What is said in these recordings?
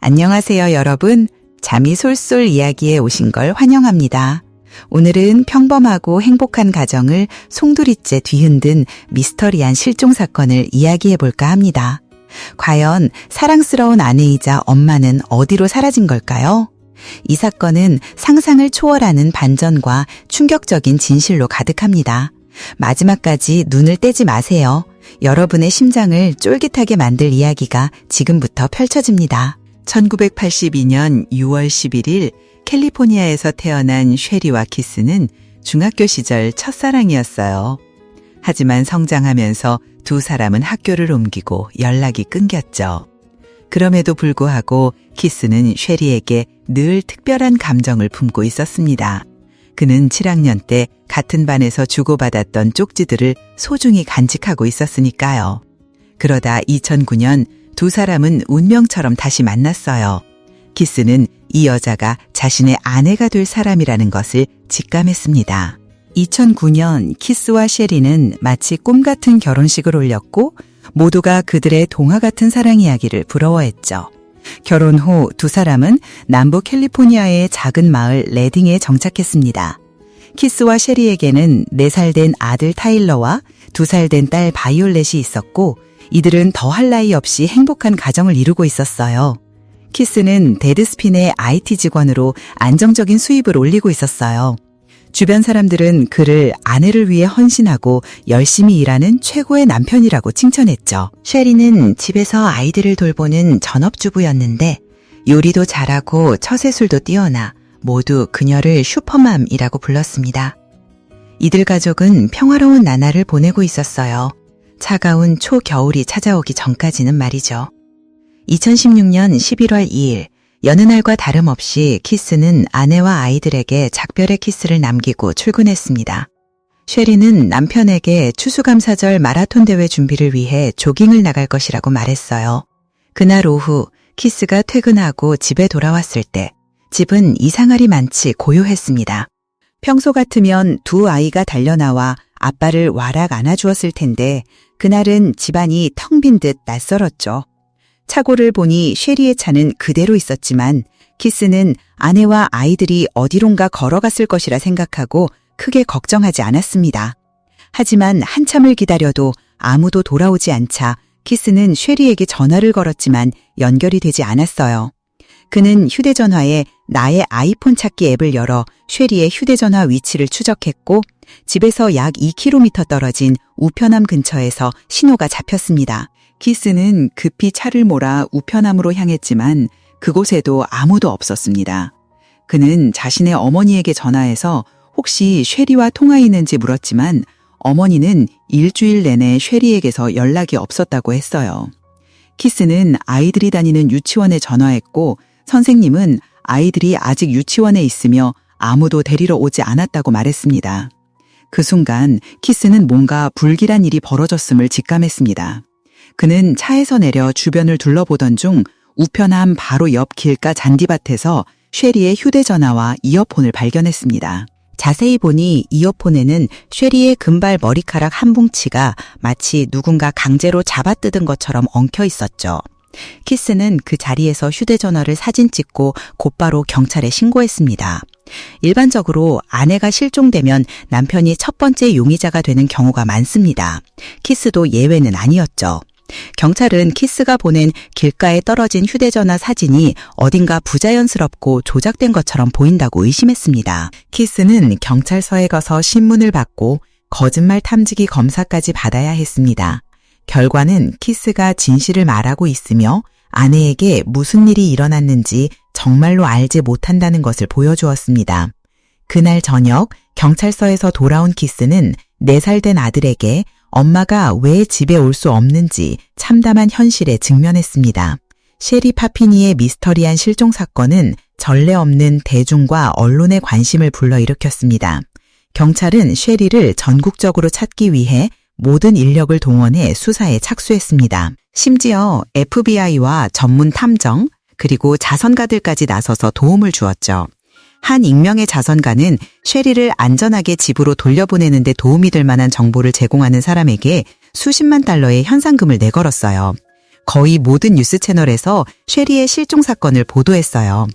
안녕하세요, 여러분. 잠이 솔솔 이야기에 오신 걸 환영합니다. 오늘은 평범하고 행복한 가정을 송두리째 뒤흔든 미스터리한 실종 사건을 이야기해 볼까 합니다. 과연 사랑스러운 아내이자 엄마는 어디로 사라진 걸까요? 이 사건은 상상을 초월하는 반전과 충격적인 진실로 가득합니다. 마지막까지 눈을 떼지 마세요. 여러분의 심장을 쫄깃하게 만들 이야기가 지금부터 펼쳐집니다. 1982년 6월 11일 캘리포니아에서 태어난 쉐리 와 키스는 중학교 시절 첫사랑이었어요. 하지만 성장하면서 두 사람은 학교를 옮기고 연락이 끊겼죠. 그럼에도 불구하고 키스는 쉐리에게 늘 특별한 감정을 품고 있었습니다. 그는 7학년 때 같은 반에서 주고받았던 쪽지들을 소중히 간직하고 있었으니까요. 그러다 2009년 두 사람은 운명처럼 다시 만났어요. 키스는 이 여자가 자신의 아내가 될 사람이라는 것을 직감했습니다. 2009년 키스와 셰리는 마치 꿈 같은 결혼식을 올렸고 모두가 그들의 동화 같은 사랑 이야기를 부러워했죠. 결혼 후 두 사람은 남부 캘리포니아의 작은 마을 레딩에 정착했습니다. 키스와 셰리에게는 4살 된 아들 타일러와 2살 된 딸 바이올렛이 있었고 이들은 더할 나위 없이 행복한 가정을 이루고 있었어요. 키스는 데드스핀의 IT 직원으로 안정적인 수입을 올리고 있었어요. 주변 사람들은 그를 아내를 위해 헌신하고 열심히 일하는 최고의 남편이라고 칭찬했죠. 쉐리는 집에서 아이들을 돌보는 전업주부였는데 요리도 잘하고 처세술도 뛰어나 모두 그녀를 슈퍼맘이라고 불렀습니다. 이들 가족은 평화로운 나날을 보내고 있었어요. 차가운 초겨울이 찾아오기 전까지는 말이죠. 2016년 11월 2일 여느 날과 다름없이 키스는 아내와 아이들에게 작별의 키스를 남기고 출근했습니다. 쉐리는 남편에게 추수감사절 마라톤 대회 준비를 위해 조깅을 나갈 것이라고 말했어요. 그날 오후 키스가 퇴근하고 집에 돌아왔을 때 집은 이상하리 많지 고요했습니다. 평소 같으면 두 아이가 달려나와 아빠를 와락 안아주었을 텐데 그날은 집안이 텅 빈 듯 낯설었죠. 차고를 보니 쉐리의 차는 그대로 있었지만 키스는 아내와 아이들이 어디론가 걸어갔을 것이라 생각하고 크게 걱정하지 않았습니다. 하지만 한참을 기다려도 아무도 돌아오지 않자 키스는 쉐리에게 전화를 걸었지만 연결이 되지 않았어요. 그는 휴대전화에 나의 아이폰 찾기 앱을 열어 쉐리의 휴대전화 위치를 추적했고 집에서 약 2km 떨어진 우편함 근처에서 신호가 잡혔습니다. 키스는 급히 차를 몰아 우편함으로 향했지만 그곳에도 아무도 없었습니다. 그는 자신의 어머니에게 전화해서 혹시 쉐리와 통화했는지 물었지만 어머니는 일주일 내내 쉐리에게서 연락이 없었다고 했어요. 키스는 아이들이 다니는 유치원에 전화했고 선생님은 아이들이 아직 유치원에 있으며 아무도 데리러 오지 않았다고 말했습니다. 그 순간 키스는 뭔가 불길한 일이 벌어졌음을 직감했습니다. 그는 차에서 내려 주변을 둘러보던 중 우편함 바로 옆 길가 잔디밭에서 쉐리의 휴대전화와 이어폰을 발견했습니다. 자세히 보니 이어폰에는 쉐리의 금발 머리카락 한 뭉치가 마치 누군가 강제로 잡아뜯은 것처럼 엉켜 있었죠. 키스는 그 자리에서 휴대전화를 사진 찍고 곧바로 경찰에 신고했습니다. 일반적으로 아내가 실종되면 남편이 첫 번째 용의자가 되는 경우가 많습니다. 키스도 예외는 아니었죠. 경찰은 키스가 보낸 길가에 떨어진 휴대전화 사진이 어딘가 부자연스럽고 조작된 것처럼 보인다고 의심했습니다. 키스는 경찰서에 가서 신문을 받고 거짓말 탐지기 검사까지 받아야 했습니다. 결과는 키스가 진실을 말하고 있으며 아내에게 무슨 일이 일어났는지 정말로 알지 못한다는 것을 보여주었습니다. 그날 저녁 경찰서에서 돌아온 키스는 4살 된 아들에게 엄마가 왜 집에 올 수 없는지 참담한 현실에 직면했습니다. 셰리 파피니의 미스터리한 실종 사건은 전례 없는 대중과 언론의 관심을 불러일으켰습니다. 경찰은 쉐리를 전국적으로 찾기 위해 모든 인력을 동원해 수사에 착수했습니다. 심지어 FBI와 전문 탐정, 그리고 자선가들까지 나서서 도움을 주었죠. 한 익명의 자선가는 쉐리를 안전하게 집으로 돌려보내는데 도움이 될 만한 정보를 제공하는 사람에게 수십만 달러의 현상금을 내걸었어요. 거의 모든 뉴스 채널에서 쉐리의 실종 사건을 보도했어요.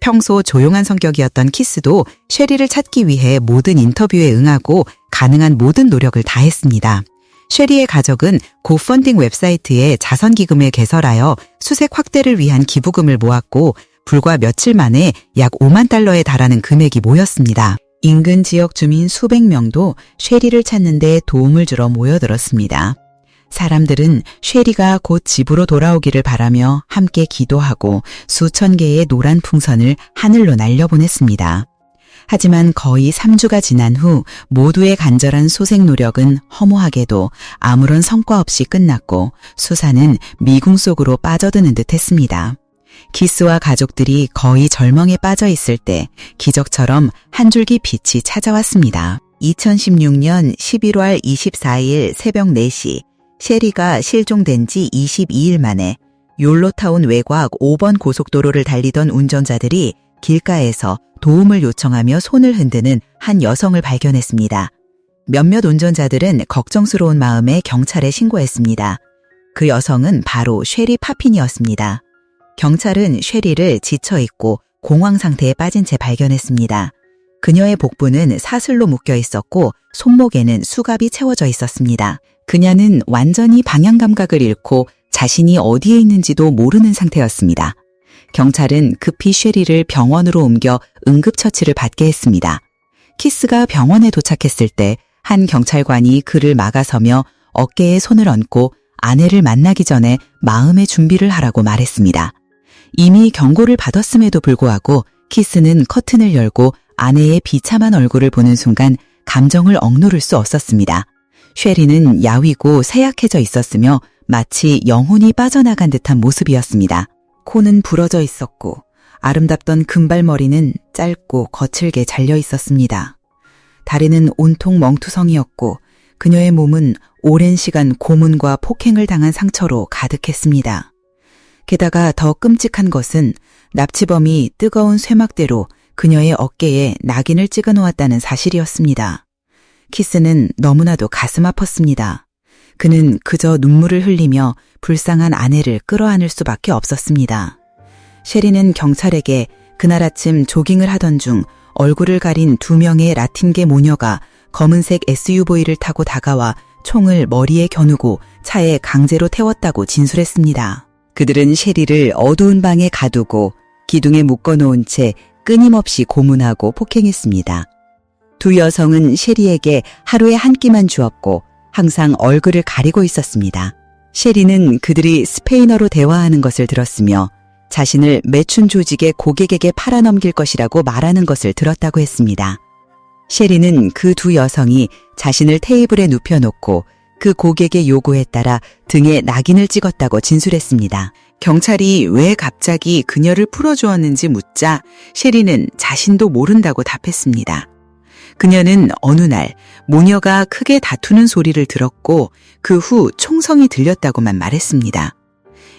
평소 조용한 성격이었던 키스도 쉐리를 찾기 위해 모든 인터뷰에 응하고 가능한 모든 노력을 다했습니다. 쉐리의 가족은 고펀딩 웹사이트에 자선기금을 개설하여 수색 확대를 위한 기부금을 모았고 불과 며칠 만에 약 5만 달러에 달하는 금액이 모였습니다. 인근 지역 주민 수백 명도 쉐리를 찾는 데 도움을 주러 모여들었습니다. 사람들은 쉐리가 곧 집으로 돌아오기를 바라며 함께 기도하고 수천 개의 노란 풍선을 하늘로 날려보냈습니다. 하지만 거의 3주가 지난 후 모두의 간절한 소생 노력은 허무하게도 아무런 성과 없이 끝났고 수사는 미궁 속으로 빠져드는 듯 했습니다. 기스와 가족들이 거의 절망에 빠져 있을 때 기적처럼 한 줄기 빛이 찾아왔습니다. 2016년 11월 24일 새벽 4시 셰리가 실종된 지 22일 만에 욜로타운 외곽 5번 고속도로를 달리던 운전자들이 길가에서 도움을 요청하며 손을 흔드는 한 여성을 발견했습니다. 몇몇 운전자들은 걱정스러운 마음에 경찰에 신고했습니다. 그 여성은 바로 쉐리 파핀이었습니다. 경찰은 쉐리를 지쳐있고 공황 상태에 빠진 채 발견했습니다. 그녀의 복부는 사슬로 묶여 있었고 손목에는 수갑이 채워져 있었습니다. 그녀는 완전히 방향 감각을 잃고 자신이 어디에 있는지도 모르는 상태였습니다. 경찰은 급히 쉐리를 병원으로 옮겨 응급처치를 받게 했습니다. 키스가 병원에 도착했을 때 한 경찰관이 그를 막아서며 어깨에 손을 얹고 아내를 만나기 전에 마음의 준비를 하라고 말했습니다. 이미 경고를 받았음에도 불구하고 키스는 커튼을 열고 아내의 비참한 얼굴을 보는 순간 감정을 억누를 수 없었습니다. 쉐리는 야위고 새약해져 있었으며 마치 영혼이 빠져나간 듯한 모습이었습니다. 코는 부러져 있었고 아름답던 금발머리는 짧고 거칠게 잘려 있었습니다. 다리는 온통 멍투성이었고 그녀의 몸은 오랜 시간 고문과 폭행을 당한 상처로 가득했습니다. 게다가 더 끔찍한 것은 납치범이 뜨거운 쇠막대로 그녀의 어깨에 낙인을 찍어 놓았다는 사실이었습니다. 키스는 너무나도 가슴 아팠습니다. 그는 그저 눈물을 흘리며 불쌍한 아내를 끌어안을 수밖에 없었습니다. 셰리는 경찰에게 그날 아침 조깅을 하던 중 얼굴을 가린 두 명의 라틴계 모녀가 검은색 SUV를 타고 다가와 총을 머리에 겨누고 차에 강제로 태웠다고 진술했습니다. 그들은 셰리를 어두운 방에 가두고 기둥에 묶어놓은 채 끊임없이 고문하고 폭행했습니다. 두 여성은 셰리에게 하루에 한 끼만 주었고 항상 얼굴을 가리고 있었습니다. 셰리는 그들이 스페인어로 대화하는 것을 들었으며 자신을 매춘 조직의 고객에게 팔아넘길 것이라고 말하는 것을 들었다고 했습니다. 셰리는 그 두 여성이 자신을 테이블에 눕혀놓고 그 고객의 요구에 따라 등에 낙인을 찍었다고 진술했습니다. 경찰이 왜 갑자기 그녀를 풀어주었는지 묻자 셰리는 자신도 모른다고 답했습니다. 그녀는 어느 날 모녀가 크게 다투는 소리를 들었고 그 후 총성이 들렸다고만 말했습니다.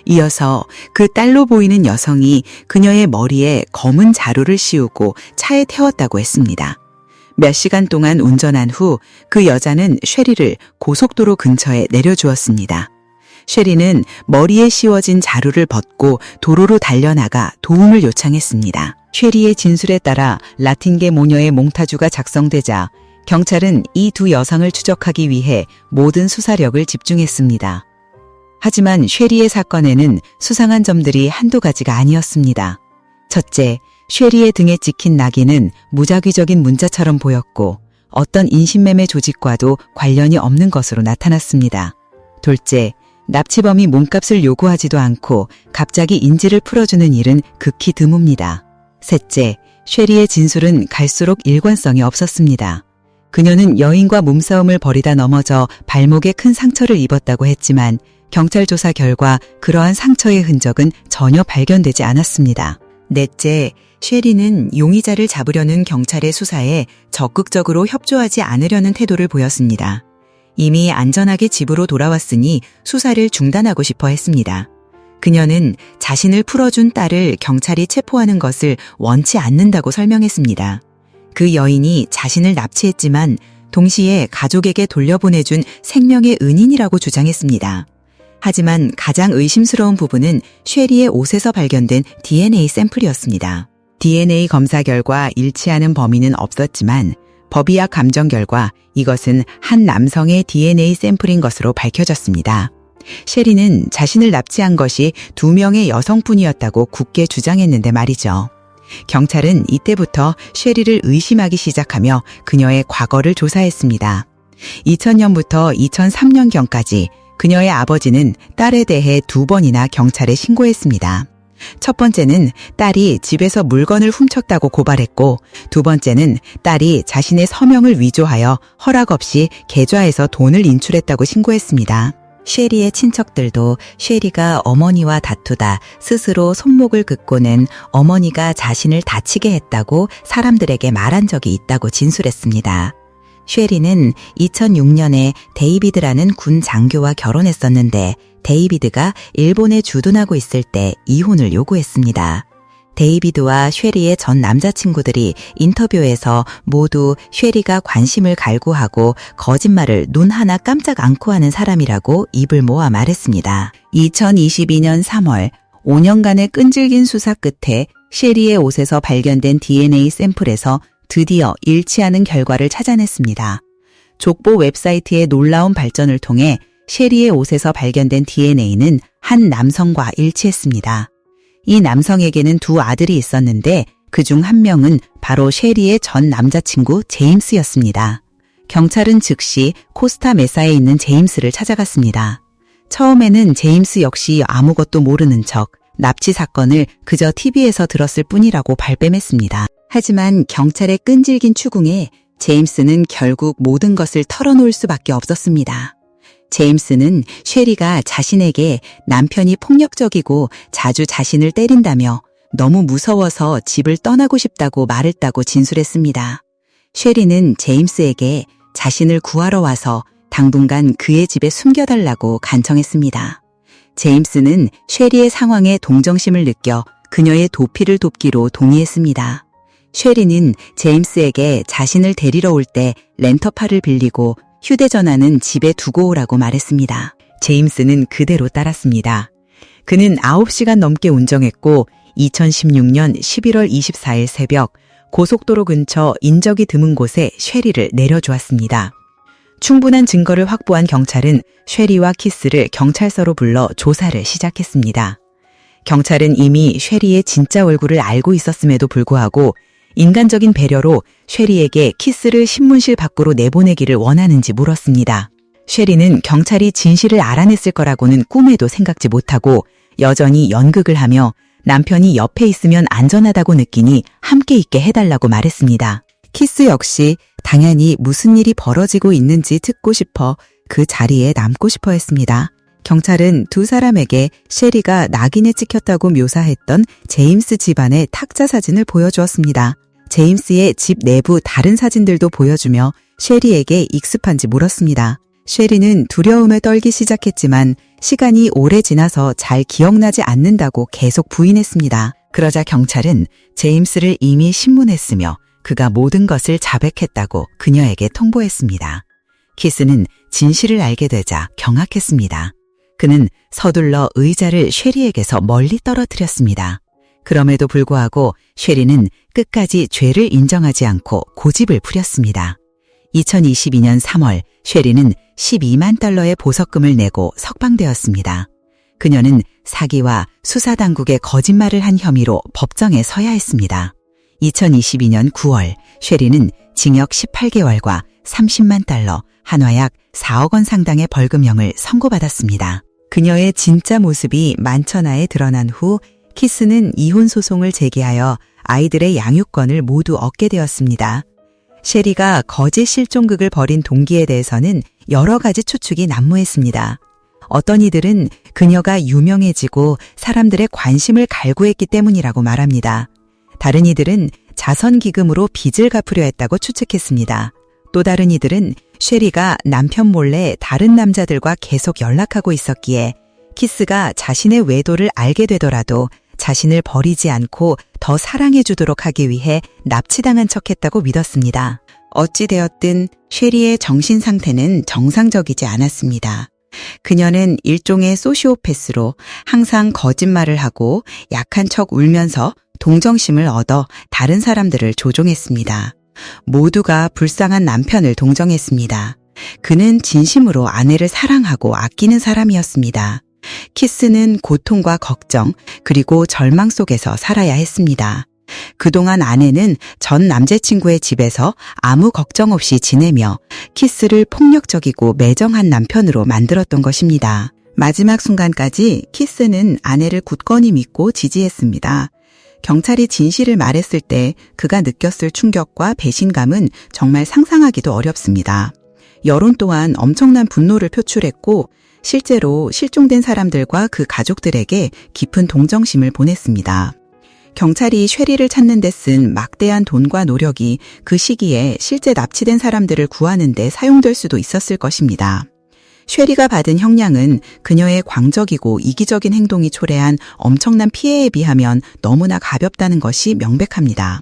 이어서 그 딸로 보이는 여성이 그녀의 머리에 검은 자루를 씌우고 차에 태웠다고 했습니다. 몇 시간 동안 운전한 후 그 여자는 쉐리를 고속도로 근처에 내려주었습니다. 쉐리는 머리에 씌워진 자루를 벗고 도로로 달려나가 도움을 요청했습니다. 쉐리의 진술에 따라 라틴계 모녀의 몽타주가 작성되자 경찰은 이 두 여성을 추적하기 위해 모든 수사력을 집중했습니다. 하지만 쉐리의 사건에는 수상한 점들이 한두 가지가 아니었습니다. 첫째, 쉐리의 등에 찍힌 낙인은 무작위적인 문자처럼 보였고 어떤 인신매매 조직과도 관련이 없는 것으로 나타났습니다. 둘째, 납치범이 몸값을 요구하지도 않고 갑자기 인지를 풀어주는 일은 극히 드뭅니다. 셋째, 쉐리의 진술은 갈수록 일관성이 없었습니다. 그녀는 여인과 몸싸움을 벌이다 넘어져 발목에 큰 상처를 입었다고 했지만 경찰 조사 결과 그러한 상처의 흔적은 전혀 발견되지 않았습니다. 넷째, 쉐리는 용의자를 잡으려는 경찰의 수사에 적극적으로 협조하지 않으려는 태도를 보였습니다. 이미 안전하게 집으로 돌아왔으니 수사를 중단하고 싶어 했습니다. 그녀는 자신을 풀어준 딸을 경찰이 체포하는 것을 원치 않는다고 설명했습니다. 그 여인이 자신을 납치했지만 동시에 가족에게 돌려보내준 생명의 은인이라고 주장했습니다. 하지만 가장 의심스러운 부분은 쉐리의 옷에서 발견된 DNA 샘플이었습니다. DNA 검사 결과 일치하는 범인은 없었지만 법의학 감정 결과 이것은 한 남성의 DNA 샘플인 것으로 밝혀졌습니다. 쉐리는 자신을 납치한 것이 두 명의 여성뿐이었다고 굳게 주장했는데 말이죠. 경찰은 이때부터 쉐리를 의심하기 시작하며 그녀의 과거를 조사했습니다. 2000년부터 2003년경까지 그녀의 아버지는 딸에 대해 두 번이나 경찰에 신고했습니다. 첫 번째는 딸이 집에서 물건을 훔쳤다고 고발했고 두 번째는 딸이 자신의 서명을 위조하여 허락 없이 계좌에서 돈을 인출했다고 신고했습니다. 쉐리의 친척들도 쉐리가 어머니와 다투다 스스로 손목을 긋고는 어머니가 자신을 다치게 했다고 사람들에게 말한 적이 있다고 진술했습니다. 쉐리는 2006년에 데이비드라는 군 장교와 결혼했었는데 데이비드가 일본에 주둔하고 있을 때 이혼을 요구했습니다. 데이비드와 쉐리의 전 남자친구들이 인터뷰에서 모두 쉐리가 관심을 갈구하고 거짓말을 눈 하나 깜짝 않고 하는 사람이라고 입을 모아 말했습니다. 2022년 3월 5년간의 끈질긴 수사 끝에 쉐리의 옷에서 발견된 DNA 샘플에서 드디어 일치하는 결과를 찾아냈습니다. 족보 웹사이트의 놀라운 발전을 통해 쉐리의 옷에서 발견된 DNA는 한 남성과 일치했습니다. 이 남성에게는 두 아들이 있었는데 그 중 한 명은 바로 쉐리의 전 남자친구 제임스였습니다. 경찰은 즉시 코스타 메사에 있는 제임스를 찾아갔습니다. 처음에는 제임스 역시 아무것도 모르는 척 납치 사건을 그저 TV에서 들었을 뿐이라고 발뺌했습니다. 하지만 경찰의 끈질긴 추궁에 제임스는 결국 모든 것을 털어놓을 수밖에 없었습니다. 제임스는 쉐리가 자신에게 남편이 폭력적이고 자주 자신을 때린다며 너무 무서워서 집을 떠나고 싶다고 말했다고 진술했습니다. 쉐리는 제임스에게 자신을 구하러 와서 당분간 그의 집에 숨겨달라고 간청했습니다. 제임스는 쉐리의 상황에 동정심을 느껴 그녀의 도피를 돕기로 동의했습니다. 쉐리는 제임스에게 자신을 데리러 올 때 렌터파를 빌리고 휴대전화는 집에 두고 오라고 말했습니다. 제임스는 그대로 따랐습니다. 그는 9시간 넘게 운전했고 2016년 11월 24일 새벽 고속도로 근처 인적이 드문 곳에 쉐리를 내려주었습니다. 충분한 증거를 확보한 경찰은 쉐리와 키스를 경찰서로 불러 조사를 시작했습니다. 경찰은 이미 쉐리의 진짜 얼굴을 알고 있었음에도 불구하고 인간적인 배려로 쉐리에게 키스를 신문실 밖으로 내보내기를 원하는지 물었습니다. 쉐리는 경찰이 진실을 알아냈을 거라고는 꿈에도 생각지 못하고 여전히 연극을 하며 남편이 옆에 있으면 안전하다고 느끼니 함께 있게 해달라고 말했습니다. 키스 역시 당연히 무슨 일이 벌어지고 있는지 듣고 싶어 그 자리에 남고 싶어 했습니다. 경찰은 두 사람에게 쉐리가 낙인에 찍혔다고 묘사했던 제임스 집안의 탁자 사진을 보여주었습니다. 제임스의 집 내부 다른 사진들도 보여주며 쉐리에게 익숙한지 물었습니다. 쉐리는 두려움에 떨기 시작했지만 시간이 오래 지나서 잘 기억나지 않는다고 계속 부인했습니다. 그러자 경찰은 제임스를 이미 신문했으며 그가 모든 것을 자백했다고 그녀에게 통보했습니다. 키스는 진실을 알게 되자 경악했습니다. 그는 서둘러 의자를 쉐리에게서 멀리 떨어뜨렸습니다. 그럼에도 불구하고 쉐리는 끝까지 죄를 인정하지 않고 고집을 부렸습니다. 2022년 3월 쉐리는 12만 달러의 보석금을 내고 석방되었습니다. 그녀는 사기와 수사당국의 거짓말을 한 혐의로 법정에 서야 했습니다. 2022년 9월 쉐리는 징역 18개월과 30만 달러, 한화약 4억 원 상당의 벌금형을 선고받았습니다. 그녀의 진짜 모습이 만천하에 드러난 후 키스는 이혼 소송을 제기하여 아이들의 양육권을 모두 얻게 되었습니다. 쉐리가 거짓 실종극을 벌인 동기에 대해서는 여러 가지 추측이 난무했습니다. 어떤 이들은 그녀가 유명해지고 사람들의 관심을 갈구했기 때문이라고 말합니다. 다른 이들은 자선기금으로 빚을 갚으려 했다고 추측했습니다. 또 다른 이들은 쉐리가 남편 몰래 다른 남자들과 계속 연락하고 있었기에 키스가 자신의 외도를 알게 되더라도 자신을 버리지 않고 더 사랑해 주도록 하기 위해 납치당한 척 했다고 믿었습니다. 어찌되었든 쉐리의 정신 상태는 정상적이지 않았습니다. 그녀는 일종의 소시오패스로 항상 거짓말을 하고 약한 척 울면서 동정심을 얻어 다른 사람들을 조종했습니다. 모두가 불쌍한 남편을 동정했습니다. 그는 진심으로 아내를 사랑하고 아끼는 사람이었습니다. 키스는 고통과 걱정, 그리고 절망 속에서 살아야 했습니다. 그동안 아내는 전 남자친구의 집에서 아무 걱정 없이 지내며 키스를 폭력적이고 매정한 남편으로 만들었던 것입니다. 마지막 순간까지 키스는 아내를 굳건히 믿고 지지했습니다. 경찰이 진실을 말했을 때 그가 느꼈을 충격과 배신감은 정말 상상하기도 어렵습니다. 여론 또한 엄청난 분노를 표출했고 실제로 실종된 사람들과 그 가족들에게 깊은 동정심을 보냈습니다. 경찰이 쉐리를 찾는 데 쓴 막대한 돈과 노력이 그 시기에 실제 납치된 사람들을 구하는 데 사용될 수도 있었을 것입니다. 쉐리가 받은 형량은 그녀의 광적이고 이기적인 행동이 초래한 엄청난 피해에 비하면 너무나 가볍다는 것이 명백합니다.